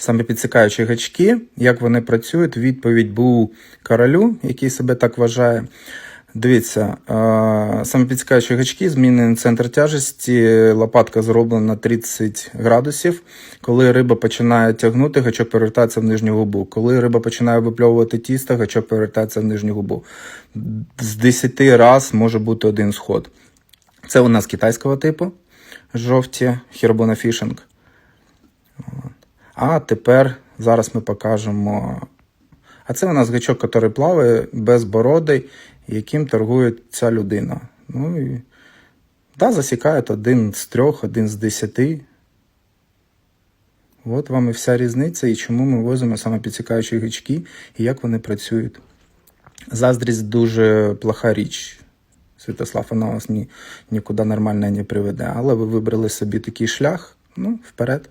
саме підсікаючі гачки, як вони працюють. Відповідь був королю, який себе так вважає. Дивіться, саме підсікаючі гачки, змінений центр тяжесті, лопатка зроблена на 30 градусів. Коли риба починає тягнути, гачок повертається в нижню губу. Коли риба починає випльовувати тісто, гачок повертається в нижню губу. З 10 раз може бути один сход. Це у нас китайського типу, жовті Хірбона Фішинг. А тепер зараз ми покажемо. А це у нас гачок, який плаває безбородий, яким торгує ця людина. Ну і да, засікають один з трьох, один з десяти. От вам і вся різниця, і чому ми возимо саме підсікаючі гачки, і як вони працюють. Заздрість дуже плоха річ. Святослав, вона вас ні, нікуди нормально не приведе. Але ви вибрали собі такий шлях, ну, вперед.